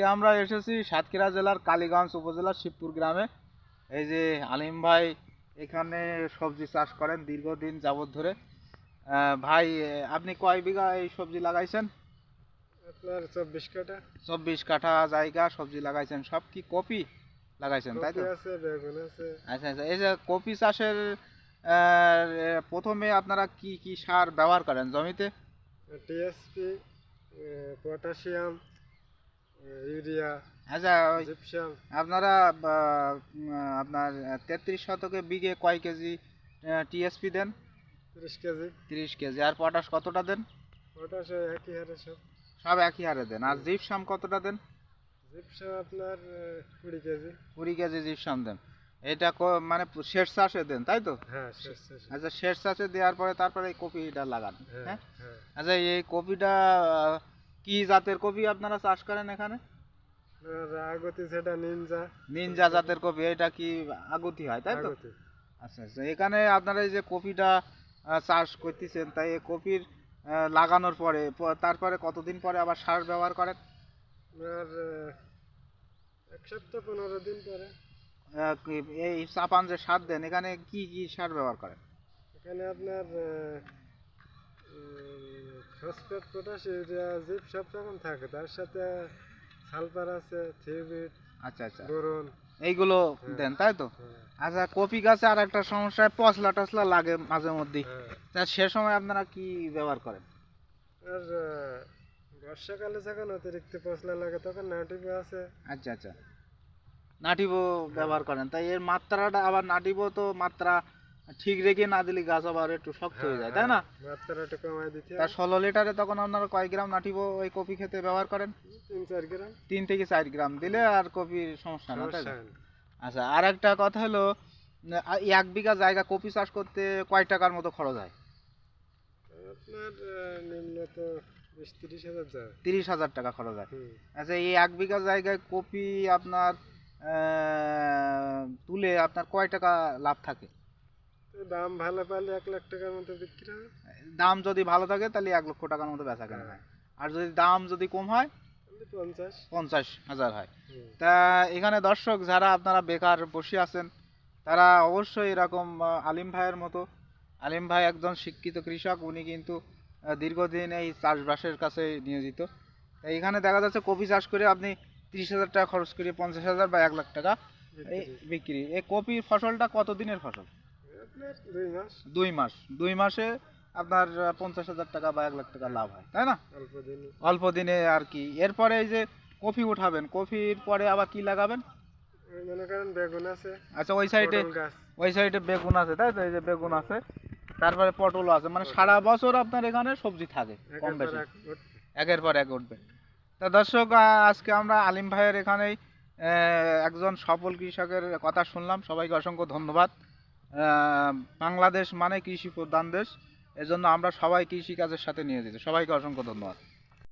আজকে আমরা এসেছি সাতক্ষীরা জেলার কালীগঞ্জ উপজেলার শিবপুর গ্রামে। এই যে আলিম ভাই এখানে সবজি চাষ করেন দীর্ঘদিন যাবৎ ধরে। ভাই আপনি কয় বিঘা এই সবজি লাগাইছেন? আপনার চব্বিশ কাটা চব্বিশ কাঠা জায়গা সবজি লাগাইছেন। সব কি কপি লাগাইছেন তাই তো? আচ্ছা আচ্ছা এই যে কপি চাষের প্রথমে আপনারা কি কি সার ব্যবহার করেন জমিতে? টিএসপি পটাশিয়াম ইউরিয়া আচ্ছা ওই আপনারা আপনার তেত্রিশ শতকে বিঘে কয় কেজি টিএসপি দেন? তিরিশ কেজি। তিরিশ কেজি। আর পটাশ কতটা দেন? পটাশ একই হারে সব। সব একই হারে দেন। আর জিপসাম কতটা দেন? জিপসাম আপনার কুড়ি কেজি। কুড়ি কেজি জিপসাম দেন। এটা মানে শেষ চাষে দেন তাই তো? হ্যাঁ আচ্ছা শেষ চাষে দেওয়ার পরে তারপরে এই কপিটা লাগান হ্যাঁ হ্যাঁ? হ্যাঁ। আচ্ছা এই কপিটা কি জাতের কপি আপনারা চাষ করেন এখানে? আগতি সেটা নিনজা। নিনজা জাতের কপি এটা কি আগুতি হয় তাই তো? আচ্ছা আচ্ছা এখানে আপনারা এই যে কপিটা চাষ করতেছেন তাই এই কপির লাগানোর পরে তারপরে কতদিন পরে আবার সার ব্যবহার করেন? আর এক সপ্তাহ পনেরো দিন পরে। এই চাপান যে সার দেন এখানে কি কি সার ব্যবহার করেন? এখানে আপনার ফসফেট পটাশ জিপ সব রকম থাকে তার সাথে সালফার আছে থিওবিট আচ্ছা আচ্ছা। বোরন। এইগুলো হ্যাঁ। দেন তাই তো? হ্যাঁ। আচ্ছা কপি গাছে আর একটা সমস্যা পচলা টসলা লাগে মাঝে মধ্যে হ্যাঁ। তা সে সময় আপনারা কি ব্যবহার করেন? আর বর্ষাকালে যখন অতিরিক্ত পশলা লাগে তখন নাটিভি আছে। আচ্ছা আচ্ছা। নাটিবো ব্যবহার করেন। তাই এর মাত্রাটা আবার নাটিবো তো মাত্রা ঠিক রেখে না দিলে গাছ আবার একটু শক্ত হয়ে যায় তাই না? মাত্রাটা কমাই দিতে তা ষোলো লিটারে তখন আপনারা কয় গ্রাম নাটিবো ওই কপি খেতে ব্যবহার করেন? তিন থেকে চার গ্রাম দিলে আর কপির সমস্যা না তাই হয়। আচ্ছা আর একটা কথা হলো এক বিঘা জায়গা কপি চাষ করতে কয় টাকার মতো খরচ হয়? তিরিশ হাজার টাকা খরচ হয়। আচ্ছা এই এক বিঘা জায়গায় কপি আপনার তুলে আপনার কয় টাকা লাভ থাকে? দাম ভালো পাইলে এক লাখ টাকার মতো বিক্রি হবে। দাম যদি ভালো থাকে তাহলে এক লক্ষ টাকার মতো বেচা কেনা হয়। আর যদি দাম যদি কম হয়? পঞ্চাশ। পঞ্চাশ হাজার হয়। তা এখানে দর্শক যারা আপনারা বেকার বসে আছেন তারা অবশ্যই এরকম আলিম ভাইয়ের মতো আলিম ভাই একজন শিক্ষিত কৃষক উনি কিন্তু দীর্ঘদিন এই চাষবাসের কাছে নিয়োজিত। তা এখানে দেখা যাচ্ছে কপি চাষ করে আপনি তিরিশ হাজার টাকা খরচ করে পঞ্চাশ হাজার বা এক লাখ টাকা। বিক্রি এই কপির ফসলটা কত দিনের ফসল? আপনার দুই মাস। দুই মাস। দুই মাসে আপনার পঞ্চাশ হাজার টাকা বা এক লাখ টাকা লাভ হয় তাই না? অল্প দিন। অল্প দিনে আর কি। এরপরে এই যে কফি উঠাবেন কফির পরে আবার কি লাগাবেন? মনে করেন বেগুন আছে। আচ্ছা ওই সাইডে ওই সাইডে বেগুন আছে তাই তো? এই যে বেগুন আছে তারপরে পটলও আছে। মানে সারা বছর আপনার এখানে সবজি থাকে কম একের পর বেশি। একের পর এক উঠবে। তা দর্শক আজকে আমরা আলিম ভাইয়ের এখানেই একজন সফল কৃষকের কথা শুনলাম। সবাইকে অসংখ্য ধন্যবাদ। বাংলাদেশ মানে কৃষি প্রধান দেশ। এজন্য আমরা সবাই কৃষিকাজের সাথে নিয়ে নিয়োজিত। সবাইকে অসংখ্য ধন্যবাদ।